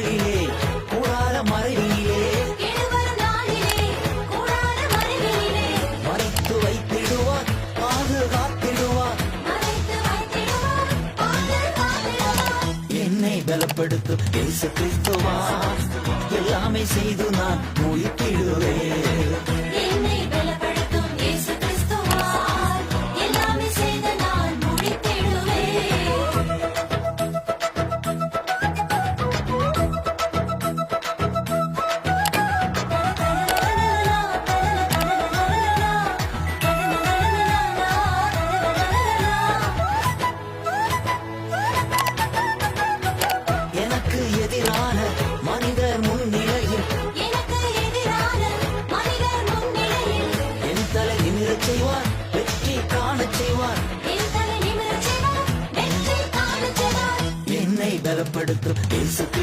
நாளிலே கூடார மறைவிலே மறைத்து வைத்திடுவார் பாதுகாத்திடுவார் என்னை பலப்படுத்தும் இயேசு கிறிஸ்துவா. எல்லாமே செய்து நான் முடித்திடுவேன் செய்வார். வெற்றி காணச் செய்வார். என்னை பலப்படுத்தும்.